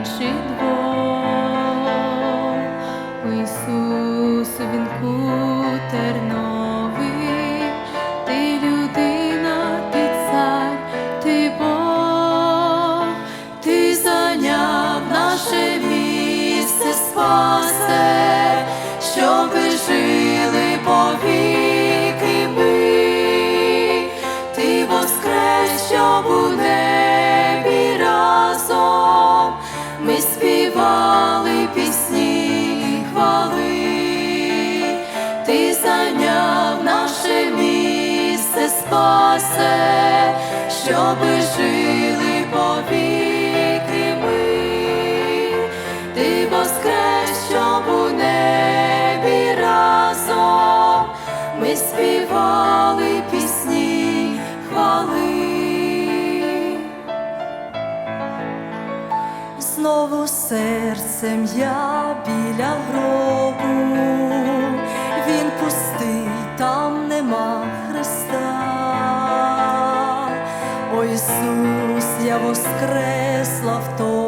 інших Ісусу він кутер новий, ти людина, ти цар, ти Бог, ти зайняв наше місце спасе, щоб жили повітря. Спасе, щоби жили повіки ми, ти воскрес, щоб у небі разом ми співали пісні хвали. Знову серцем я біля гробу, Ісус, я воскресла в тобі,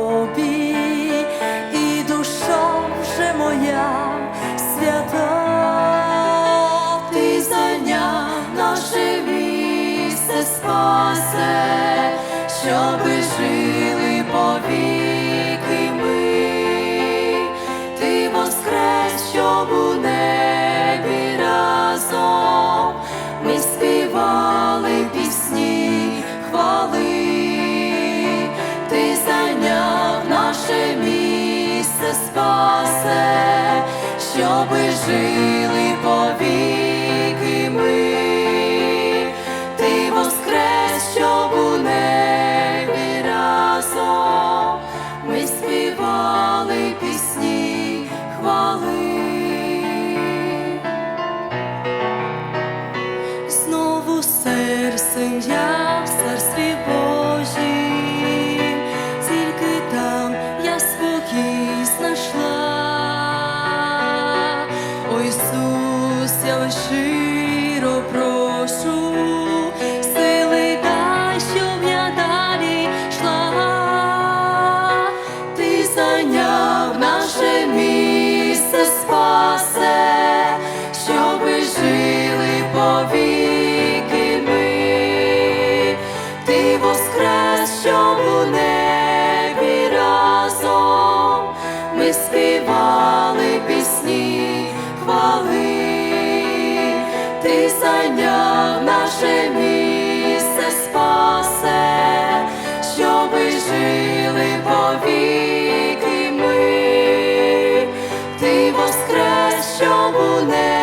щоби жили повіки ми, ти воскрес, щоб у небі разом ми співали пісні хвали. Знову серцем я в царстві навіки ми, ти воскрес, щоб у небі разом. Ми співали пісні, хвали, ти зайняв наше місце спасе, щоб жили повіки ми, ти воскрес, щоб у небі